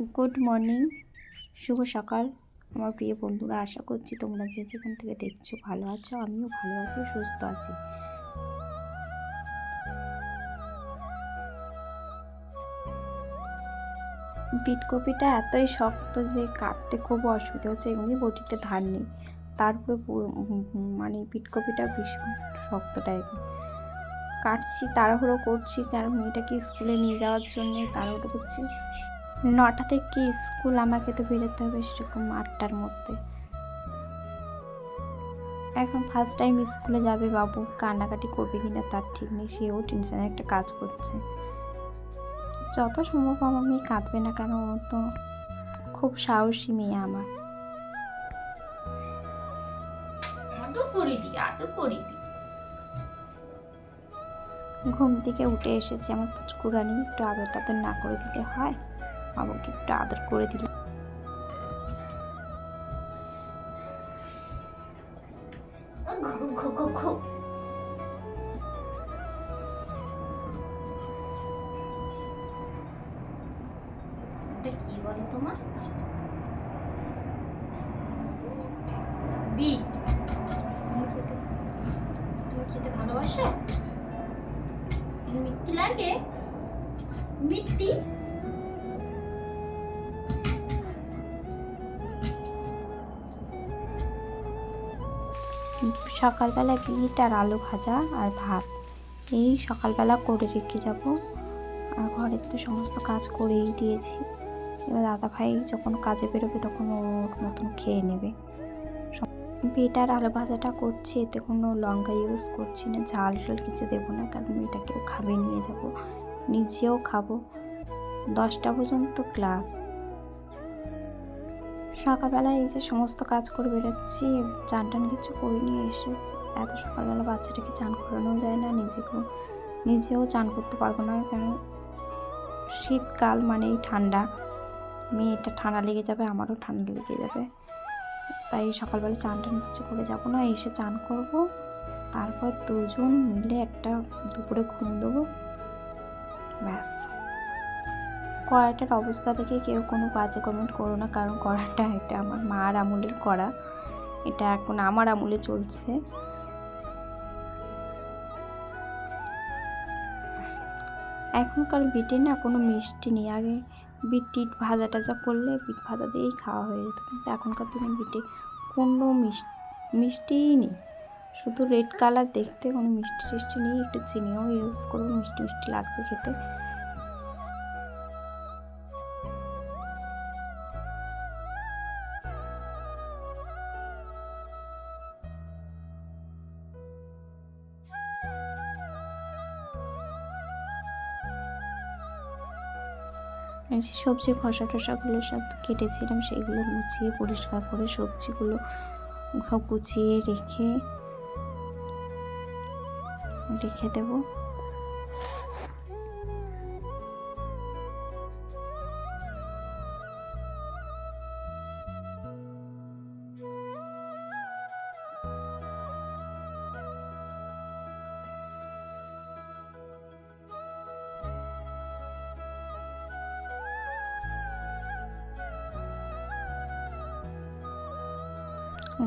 Good morning শুভ সকাল। আমার প্রিয় বন্ধুরা, আশা করছি তোমরা যে যেখান থেকে দেখছ ভালো আছো, আমিও ভালো আছি, সুস্থ আছি। বিটকপিটা এতই শক্ত যে কাটতে খুব অসুবিধা হচ্ছে, এমনি বটিতে ধার নেই। তারপরে মানে বিটকপিটা ভীষণ শক্ত টাইপের কাটছি, তাড়াহুড়ো করছি, কারণ মেয়েটাকে স্কুলে নিয়ে যাওয়ার জন্য তাড়াহুড়ো করছি। নটা থেকে স্কুল আমাকে তো বেরোতে হবে সেরকম আটটার মধ্যে। এখন ফার্স্ট টাইম স্কুলে যাবে বাবু কান্নাকাটি করবে কিনা তার ঠিক নেই সেও টেনশনে একটা কাজ করছে। যত সম্ভব আমার মেয়ে কাঁদবে না কেন ও তো খুব সাহসী মেয়ে আমার। ঘুম থেকে উঠে এসেছি আমার পুচকুরানি একটু আদর টাদর না করে দিলে হয়? বাবুকে একটু আদর করে দিলে। বলে তোমার তুমি খেতে ভালোবাসো? মিষ্টি লাগে? মিষ্টি সকালবেলা বিট আর আলু ভাজা আর ভাত। এই সকালবেলা করে রেখে যাব। আর ঘরের তো সমস্ত কাজ করেই দিয়েছি। এবার দাদা ভাই যখন কাজে বেরোবে তখন ওর মতন খেয়ে নেবে। বিট আর আলু ভাজাটা করছি, এতে কোনো লঙ্কা ইউজ করছি না, ঝাল টাল কিছু দেবো না, কারণ এটা কেউ খাবে নিয়ে যাব। নিজেও খাব। দশটা পর্যন্ত ক্লাস। সকালবেলা এই যে সমস্ত কাজ করে বেরোচ্ছি চান টান কিছু করিনি এসে এত সকালবেলা বাচ্চাটাকে চান করানো যায় না, নিজেকেও, নিজেও চান করতে পারব না, কারণ শীতকাল মানেই ঠান্ডা। মেয়েটা ঠান্ডা লেগে যাবে, আমারও ঠান্ডা লেগে যাবে। তাই সকালবেলা চান টান কিছু করে যাব না, এসে চান করব। তারপর দুজন মিলে একটা দুপুরে ঘুম দেবো। ব্যাস। কড়াটার অবস্থা দেখে কেউ কোনো বাজে কমেন্ট করো না, কারণ কড়াটা এটা আমার মার আমলের কড়া এটা এখন আমার আমলে চলছে। এখনকার বিটে না কোনো মিষ্টি নেই। আগে বিট টিট ভাজা টাজা করলে বিট ভাজা দিয়েই খাওয়া হয়ে যেত। কিন্তু এখনকার দিনে বিটে কোনো মিষ্টি মিষ্টিই নেই। শুধু রেড কালার দেখতে কোনো মিষ্টি টিষ্টি নেই। একটু চিনিও ইউজ করব মিষ্টি মিষ্টি লাগবে খেতে। সবজি খসা টসাগুলো সব কেটেছিলাম, সেইগুলো মুছিয়ে পরিষ্কার করে সবজিগুলো সব গুছিয়ে রেখে রেখে দেবো।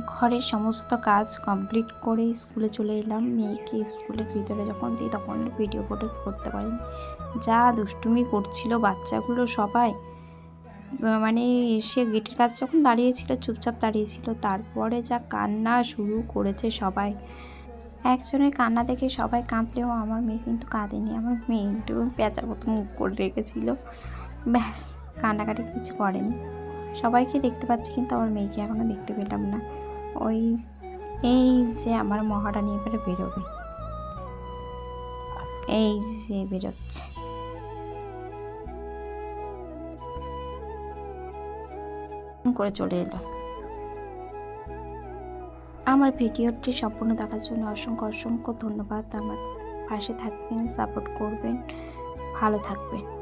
ঘরের সমস্ত কাজ কমপ্লিট করে স্কুলে চলে এলাম। মেয়েকে স্কুলের ভিতরে যখন দিই, তখন ভিডিও ফটোজ করতে পারি। যা দুষ্টুমি করছিল বাচ্চাগুলো সবাই। মানে সে গেটের কাছে যখন দাঁড়িয়েছিল, চুপচাপ দাঁড়িয়েছিল, তারপরে যা কান্না শুরু করেছে সবাই। একজনের কান্না দেখে সবাই কাঁদলেও আমার মেয়ে কিন্তু কাঁদেনি, আমার মেয়ে একটু পেঁচার মতো মুখ করে রেখেছিল। ব্যাস, কান্নাকাটি কিছু করেনি। সবাইকে দেখতে পাচ্ছি, কিন্তু আমার মেয়েকে এখনও দেখতে পেলাম না। ওই, এই যে আমার মহারানী এবারে বেরোবে। এই যে বেরোচ্ছে। করে চলে এলো। আমার ভিডিওটি সম্পূর্ণ দেখার জন্য অসংখ্য অসংখ্য ধন্যবাদ। আমার পাশে থাকবেন, সাপোর্ট করবেন, ভালো থাকবেন।